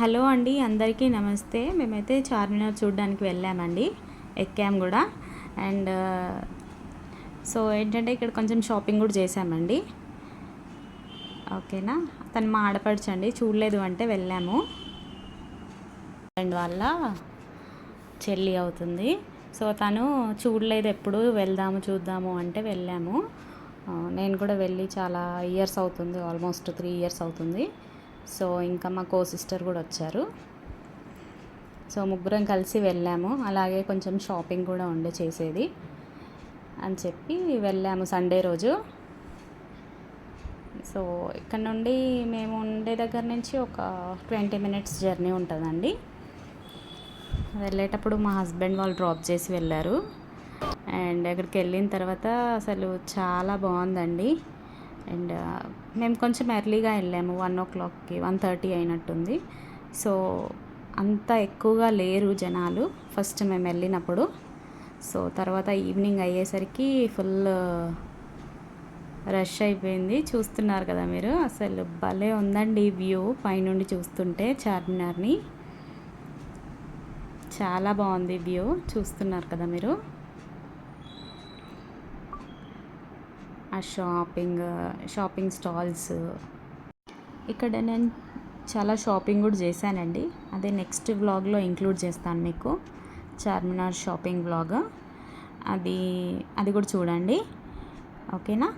Hello అండి అందరికీ నమస్తే. మేమైతే చార్మినార్ చూడడానికి వెళ్ళామండి ఎక్కాం కూడా. అండ్ సో ఏంటంటే ఇక్కడ కొంచెం షాపింగ్ కూడా చేసామండి ఓకేనా? తను మా ఆడపడచండి చూడలేదు అంటే వెళ్ళాము. అండ్ వాళ్ళ చెల్లి అవుతుంది. సో తను చూడలేదు ఎప్పుడు వెళ్దాము చూద్దాము అంటే వెళ్ళాము. నేను కూడా వెళ్ళి చాలా ఇయర్స్ అవుతుంది ఆల్మోస్ట్ త్రీ ఇయర్స్ అవుతుంది. సో ఇంకా మా కో సిస్టర్ కూడా వచ్చారు. సో ముగ్గురం కలిసి వెళ్ళాము. అలాగే కొంచెం షాపింగ్ కూడా ఉండే చేసేది. అని చెప్పి వెళ్ళాము సండే రోజు. సో ఇక్కడ నుండి మేము ఉండే దగ్గర నుంచి ఒక ట్వంటీ మినిట్స్ జర్నీ ఉంటుందండి. వెళ్ళేటప్పుడు మా హస్బెండ్ వాళ్ళు డ్రాప్ చేసి వెళ్ళారు. అండ్ అక్కడికి వెళ్ళిన తర్వాత అసలు చాలా బాగుందండి. అండ్ మేము కొంచెం ఎర్లీగా వెళ్ళాము వన్ ఓ క్లాక్కి వన్ థర్టీ అయినట్టుంది. సో అంత ఎక్కువగా లేరు జనాలు ఫస్ట్ మేము వెళ్ళినప్పుడు. సో తర్వాత ఈవినింగ్ అయ్యేసరికి ఫుల్ రష్ అయిపోయింది. చూస్తున్నారు కదా మీరు అసలు భలే ఉందండి వ్యూ పైనుండి చూస్తుంటే చార్మినార్ని. చాలా బాగుంది వ్యూ చూస్తున్నారు కదా మీరు. ఆ షాపింగ్ షాపింగ్ స్టాల్స్. ఇక్కడ నేను చాలా షాపింగ్ కూడా చేశానండి. అదే నెక్స్ట్ వ్లాగ్లో ఇంక్లూడ్ చేస్తాను మీకు. Charminar shopping vlog. అది అది కూడా చూడండి. ఓకేనా?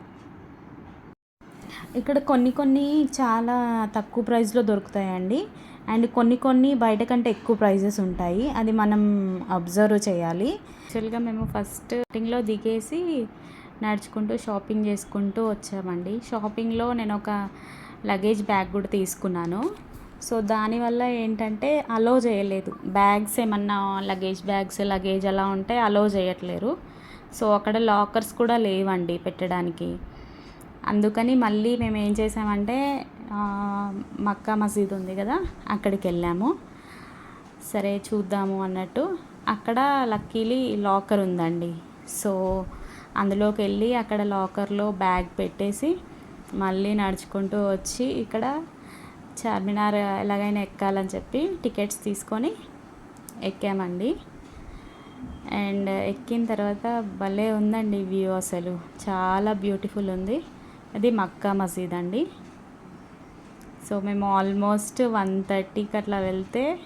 ఇక్కడ కొన్ని కొన్ని చాలా తక్కువ ప్రైస్లో దొరుకుతాయండి. అండ్ కొన్ని కొన్ని బయట కంటే ఎక్కువ ప్రైజెస్ ఉంటాయి. అది మనం అబ్జర్వ్ చేయాలి. యాక్చువల్గా మేము ఫస్ట్లో దిగేసి నడుచుకుంటూ షాపింగ్ చేసుకుంటూ వచ్చామండి. షాపింగ్లో నేను ఒక లగేజ్ బ్యాగ్ కూడా తీసుకున్నాను. సో దానివల్ల ఏంటంటే అలో చేయలేదు. బ్యాగ్స్ ఏమన్నా లగేజ్ బ్యాగ్స్ లగేజ్ అలా ఉంటే అలో చేయట్లేరు. సో అక్కడ లాకర్స్ కూడా లేవండి పెట్టడానికి. అందుకని మళ్ళీ మేము ఏం చేసామంటే మక్కా మసీద్ ఉంది కదా అక్కడికి వెళ్ళాము సరే చూద్దాము అన్నట్టు. అక్కడ లక్కీలీ లాకర్ ఉందండి. సో అందులోకి వెళ్ళి అక్కడ లాకర్లో బ్యాగ్ పెట్టేసి మళ్ళీ నడుచుకుంటూ వచ్చి ఇక్కడ చార్మినార్ ఎలాగైనా ఎక్కాలని చెప్పి టికెట్స్ తీసుకొని ఎక్కామండి. అండ్ ఎక్కిన తర్వాత భలే ఉందండి వ్యూ అసలు. చాలా బ్యూటిఫుల్ ఉంది. అది మక్కా మసీద్ అండి. సో మేము ఆల్మోస్ట్ వన్ థర్టీకి అట్లా వెళ్తే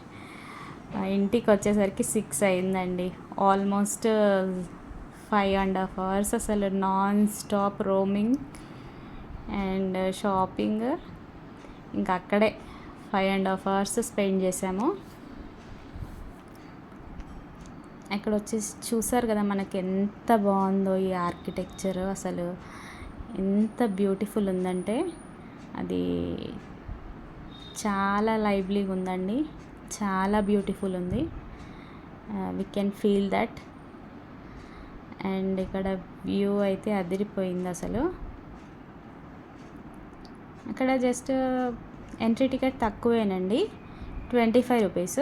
ఇంటికి వచ్చేసరికి సిక్స్ అయిందండి. Almost five and half hours అసలు non stop roaming and shopping ఇంకా అక్కడే five and half hours spend చేసాము. అక్కడ వచ్చేసి చూసారు కదా మనకి ఎంత బాగుందో ఈ ఆర్కిటెక్చర్ అసలు ఎంత బ్యూటిఫుల్ ఉందంటే అది చాలా లైవ్లీగా ఉందండి. చాలా బ్యూటిఫుల్ ఉంది. We can feel that and ఇక్కడ వ్యూ అయితే అదిరిపోయింది అసలు. అక్కడ జస్ట్ ఎంట్రీ టికెట్ తక్కువేనండి ట్వంటీ ఫైవ్ రూపీస్.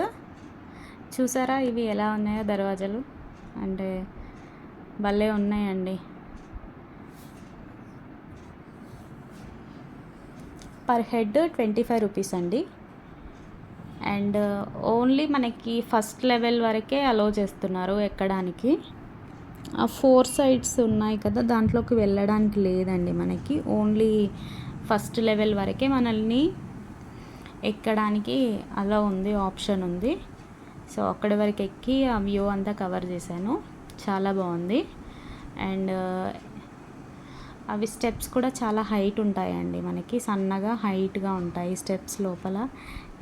చూసారా ఇవి ఎలా ఉన్నాయో దర్వాజాలు? అంటే భలే ఉన్నాయండి. Per head twenty five rupees అండి. అండ్ ఓన్లీ మనకి ఫస్ట్ లెవెల్ వరకే అలో చేస్తున్నారు ఎక్కడానికి. ఆ ఫోర్ సైడ్స్ ఉన్నాయి కదా దాంట్లోకి వెళ్ళడానికి లేదండి మనకి. ఓన్లీ ఫస్ట్ లెవెల్ వరకే మనల్ని ఎక్కడానికి అలా ఉంది ఆప్షన్ ఉంది. సో అక్కడి వరకు ఎక్కి ఆ వ్యూ అంతా కవర్ చేశాను. చాలా బాగుంది. అండ్ అవి స్టెప్స్ కూడా చాలా హైట్ ఉంటాయండి మనకి. సన్నగా హైట్గా ఉంటాయి స్టెప్స్ లోపల.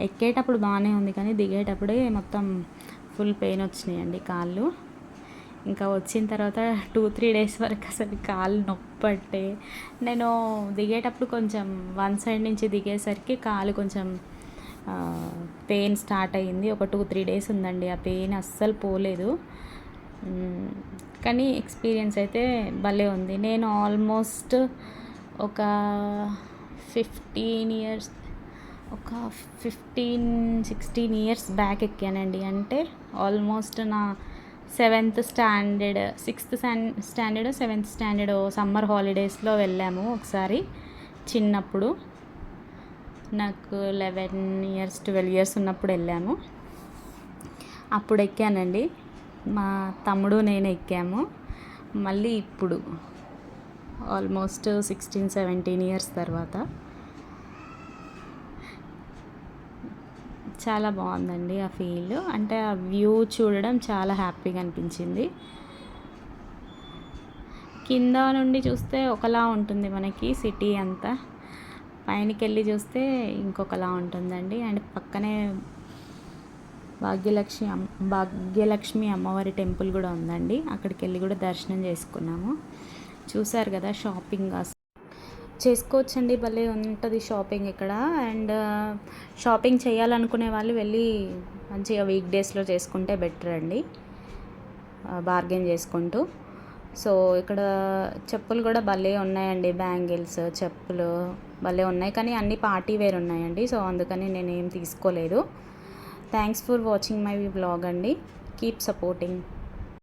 ఎక్కేటప్పుడు బాగానే ఉంది కానీ దిగేటప్పుడే మొత్తం ఫుల్ పెయిన్ వచ్చినాయండి కాళ్ళు. ఇంకా వచ్చిన తర్వాత టూ త్రీ డేస్ వరకు అసలు కాలు నొప్పట్టే నేను దిగేటప్పుడు కొంచెం వన్ సైడ్ నుంచి దిగేసరికి కాలు కొంచెం పెయిన్ స్టార్ట్ అయ్యింది. ఒక టూ త్రీ డేస్ ఉందండి. ఆ పెయిన్ అస్సలు పోలేదు. కానీ ఎక్స్పీరియన్స్ అయితే భలే ఉంది. నేను ఆల్మోస్ట్ ఒక ఫిఫ్టీన్ ఇయర్స్ ఒక ఫిఫ్టీన్ సిక్స్టీన్ ఇయర్స్ బ్యాక్ ఎక్కానండి. అంటే ఆల్మోస్ట్ నా seventh standard sixth standard seventh standard summer హాలిడేస్లో వెళ్ళాము ఒకసారి చిన్నప్పుడు. నాకు లెవెన్ ఇయర్స్ ట్వెల్వ్ ఇయర్స్ ఉన్నప్పుడు వెళ్ళాము. అప్పుడు ఎక్కానండి. మా తమ్ముడు నేను ఎక్కాము. మళ్ళీ ఇప్పుడు ఆల్మోస్ట్ సిక్స్టీన్ సెవెంటీన్ ఇయర్స్ తర్వాత. చాలా బాగుందండి ఆ ఫీల్. అంటే ఆ వ్యూ చూడడం చాలా హ్యాపీగా అనిపించింది. కింద నుండి చూస్తే ఒకలా ఉంటుంది మనకి సిటీ అంతా. పైనకి వెళ్ళి చూస్తే ఇంకొకలా ఉంటుందండి. అండ్ పక్కనే భాగ్యలక్ష్మి భాగ్యలక్ష్మి అమ్మవారి టెంపుల్ కూడా ఉందండి. అక్కడికి వెళ్ళి కూడా దర్శనం చేసుకున్నాము. చూసారు కదా షాపింగ్ అసలు చేసుకోవచ్చండి. భలే ఉంటుంది షాపింగ్ ఇక్కడ. అండ్ షాపింగ్ చేయాలనుకునే వాళ్ళు వెళ్ళి మంచిగా వీక్ డేస్లో చేసుకుంటే బెటర్ అండి. బార్గెన్ చేసుకుంటూ. సో ఇక్కడ చెప్పులు కూడా భలే ఉన్నాయండి. బ్యాంగిల్స్ చెప్పులు భలే ఉన్నాయి. కానీ అన్ని పార్టీ వేర్ ఉన్నాయండి. సో అందుకని నేను ఏం తీసుకోలేదు. Thanks for watching my vlog అండి. Keep supporting